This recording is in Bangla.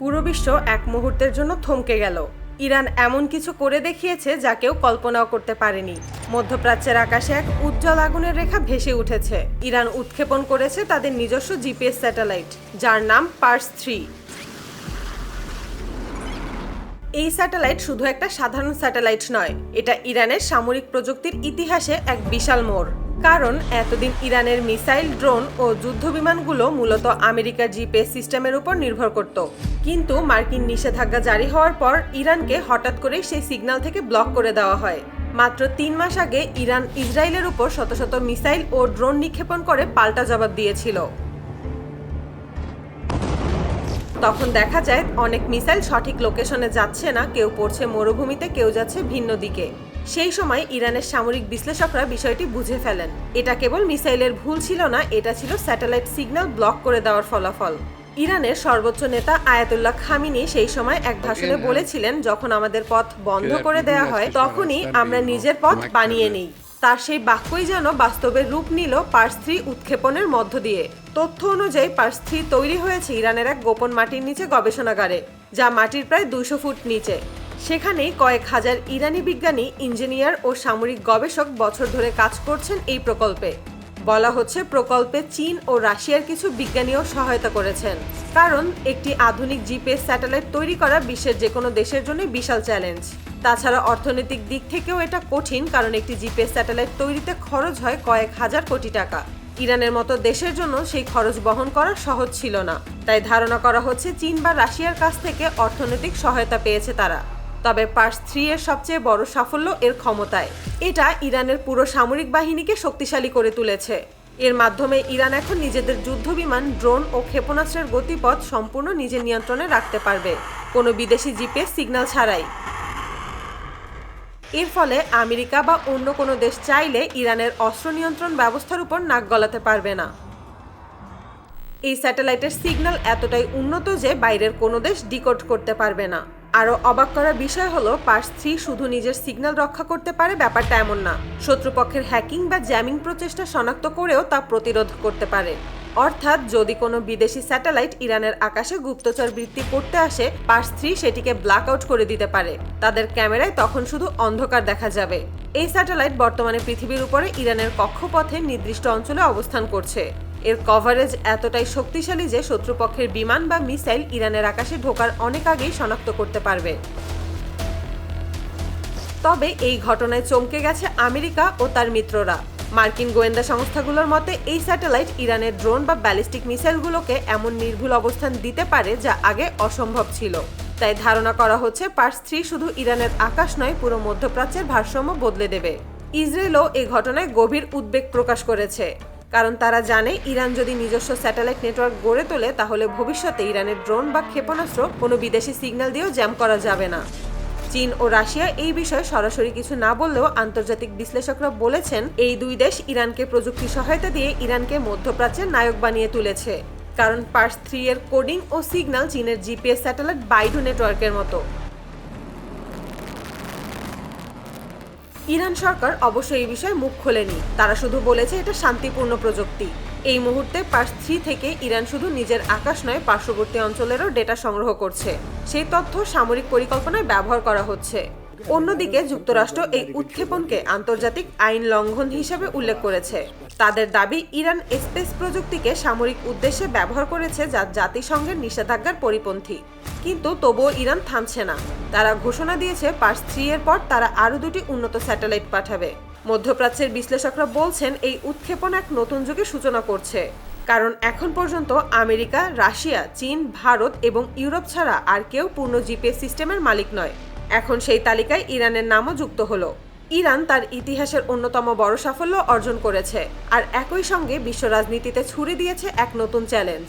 পুরো বিশ্ব এক মুহূর্তের জন্য থমকে গেল। ইরান এমন কিছু করে দেখিয়েছে যা কেউ কল্পনাও করতে পারেনি। মধ্যপ্রাচ্যের আকাশে এক উজ্জ্বল আগুনের রেখা ভেসে উঠেছে। ইরান উৎক্ষেপণ করেছে তাদের নিজস্ব জিপিএস স্যাটেলাইট, যার নাম পার্স থ্রি। এই স্যাটেলাইট শুধু একটা সাধারণ স্যাটেলাইট নয়, এটা ইরানের সামরিক প্রযুক্তির ইতিহাসে এক বিশাল মোড়। কারণ এতদিন ইরানের মিসাইল ড্রোন ও যুদ্ধ বিমানগুলো মূলত আমেরিকার জিপিএস সিস্টেমের উপর নির্ভর করত। কিন্তু মার্কিন নিষেধাজ্ঞা জারি হওয়ার পর ইরানকে হঠাৎ করেই সেই সিগন্যাল থেকে ব্লক করে দেওয়া হয়। মাত্র তিন মাস আগে ইরান ইসরায়েলের উপর শত শত মিসাইল ও ড্রোন নিক্ষেপণ করে পাল্টা জবাব দিয়েছিল। তখন দেখা যায় অনেক মিসাইল সঠিক লোকেশনে যাচ্ছে না, কেউ পড়ছে মরুভূমিতে, কেউ যাচ্ছে ভিন্ন দিকে। সেই সময় ইরানের সামরিক বিশ্লেষকরা বিষয়টি বুঝে ফেলেন। এটা কেবল মিসাইলের ভুল ছিল না এটা ছিল স্যাটেলাইট সিগন্যাল ব্লক করে দেওয়ার ফলাফল। ইরানের সর্বোচ্চ নেতা আয়াতুল্লাহ খামিনি সেই সময় এক ভাষণে বলেছিলেন যখন আমাদের পথ বন্ধ করে দেয়া হয় তখনই আমরা নিজের পথ বানিয়ে নিই। তার সেই বাক্যই যেন বাস্তবের রূপ নিল পার্স থ্রি উৎক্ষেপণের মধ্য দিয়ে। তথ্য অনুযায়ী পার্স থ্রি তৈরি হয়েছে ইরানের এক গোপন মাটির নিচে গবেষণাগারে যা মাটির প্রায় দুশো ফুট নিচে। সেখানেই কয়েক হাজার ইরানি বিজ্ঞানী, ইঞ্জিনিয়ার ও সামরিক গবেষক বছর ধরে কাজ করছেন এই প্রকল্পে। বলা হচ্ছে প্রকল্পে চীন ও রাশিয়ার কিছু বিজ্ঞানীও সহায়তা করেছেন। কারণ একটি আধুনিক জিপিএস স্যাটেলাইট তৈরি করা বিশ্বের যে কোনো দেশের জন্য বিশাল চ্যালেঞ্জ। তাছাড়া অর্থনৈতিক দিক থেকেও এটা কঠিন, কারণ একটি জিপিএস স্যাটেলাইট তৈরিতে খরচ হয় কয়েক হাজার কোটি টাকা। ইরানের মতো দেশের জন্য সেই খরচ বহন করা সহজ ছিল না। তাই ধারণা করা হচ্ছে চীন বা রাশিয়ার কাছ থেকে অর্থনৈতিক সহায়তা পেয়েছে তারা। তবে পার্স থ্রি এর সবচেয়ে বড় সাফল্য এর ক্ষমতায়। এটা ইরানের পুরো সামরিক বাহিনীকে শক্তিশালী করে তুলেছে। এর মাধ্যমে ইরান এখন নিজেদের যুদ্ধ বিমান ড্রোন ও ক্ষেপণাস্ত্রের গতিপথ সম্পূর্ণ নিজের নিয়ন্ত্রণে রাখতে পারবে। কোনো বিদেশি জিপিএস সিগন্যাল ছাড়াই। এর ফলে আমেরিকা বা অন্য কোনো দেশ চাইলে ইরানের অস্ত্র নিয়ন্ত্রণ ব্যবস্থার উপর নাক গলাতে পারবে না। এই স্যাটেলাইটের সিগন্যাল এতটাই উন্নত যে বাইরের কোনো দেশ ডিকোড করতে পারবে না। আরও অবাক করার বিষয় হলো, পার্স থ্রি শুধু নিজের সিগন্যাল রক্ষা করতে পারে, ব্যাপারটা এমন না। শত্রুপক্ষের হ্যাকিং বা জ্যামিং প্রচেষ্টা শনাক্ত করেও তা প্রতিরোধ করতে পারে। অর্থাৎ, যদি কোনো বিদেশি স্যাটেলাইট ইরানের আকাশে গুপ্তচর বৃত্তি করতে আসে, পার্স থ্রি সেটিকে ব্ল্যাক আউট করে দিতে পারে। তাদের ক্যামেরায় তখন শুধু অন্ধকার দেখা যাবে। এই স্যাটেলাইট বর্তমানে পৃথিবীর উপরে ইরানের কক্ষপথে নির্দিষ্ট অঞ্চলে অবস্থান করছে। এর কভারেজ এতটাই শক্তিশালী যে শত্রুপক্ষের বিমান বা মিসাইল ইরানের আকাশে ঢোকার অনেক আগেই শনাক্ত করতে পারবে। তবে এই ঘটনায় চমকে গেছে আমেরিকা ও তার মিত্ররা। মার্কিন গোয়েন্দা সংস্থাগুলোর মতে, এই স্যাটেলাইট ইরানের ড্রোন বা ব্যালিস্টিক মিসাইলগুলোকে এমন নির্ভুল অবস্থান দিতে পারে যা আগে অসম্ভব ছিল। তাই ধারণা করা হচ্ছে, পার্স থ্রি শুধু ইরানের আকাশ নয়, পুরো মধ্যপ্রাচ্যের ভারসাম্য বদলে দেবে। ইসরায়েলও এই ঘটনায় গভীর উদ্বেগ প্রকাশ করেছে। কারণ তারা জানে ইরান যদি নিজস্ব স্যাটেলাইট নেটওয়ার্ক গড়ে তোলে, তাহলে ভবিষ্যতে ইরানের ড্রোন বা ক্ষেপণাস্ত্র কোনো বিদেশি সিগন্যাল দিয়েও জ্যাম করা যাবে না। চীন ও রাশিয়া এই বিষয়ে সরাসরি কিছু না বললেও আন্তর্জাতিক বিশ্লেষকরা বলেছেন, এই দুই দেশ ইরানকে প্রযুক্তি সহায়তা দিয়ে ইরানকে মধ্যপ্রাচ্যের নায়ক বানিয়ে তুলেছে। কারণ পার্স থ্রি এর কোডিং ও সিগন্যাল চীনের জিপিএস স্যাটেলাইট বাইডু নেটওয়ার্কের মতো। ইরান সরকার অবশ্য এই বিষয়ে মুখ খোলেনি। তারা শুধু বলেছে এটা শান্তিপূর্ণ প্রযুক্তি। এই মুহূর্তে পার্স থ্রি থেকে ইরান শুধু নিজের আকাশ নয়, পার্শ্ববর্তী অঞ্চলেরও ডেটা সংগ্রহ করছে। সেই তথ্য সামরিক পরিকল্পনায় ব্যবহার করা হচ্ছে। অন্যদিকে যুক্তরাষ্ট্র এই উৎক্ষেপণকে আন্তর্জাতিক আইন লঙ্ঘন হিসেবে উল্লেখ করেছে। তাদের দাবি, ইরান স্পেস প্রযুক্তিকে সামরিক উদ্দেশ্যে ব্যবহার করেছে যা জাতিসংঘের নিষেধাজ্ঞার পরিপন্থী। কিন্তু তবুও ইরান থামছে না। তারা ঘোষণা দিয়েছে, পার্স থ্রি এর পর তারা আরও দুটি উন্নত স্যাটেলাইট পাঠাবে। মধ্যপ্রাচ্যের বিশ্লেষকরা বলছেন, এই উৎক্ষেপণ এক নতুন যুগের সূচনা করছে। কারণ এখন পর্যন্ত আমেরিকা, রাশিয়া, চীন, ভারত এবং ইউরোপ ছাড়া আর কেউ পূর্ণ জিপিএস সিস্টেমের মালিক নয়। এখন সেই তালিকায় ইরানের নামও যুক্ত হলো। ইরান তার ইতিহাসের অন্যতম বড় সাফল্য অর্জন করেছে। আর একই সঙ্গে বিশ্ব রাজনীতিতে ছুড়ে দিয়েছে এক নতুন চ্যালেঞ্জ।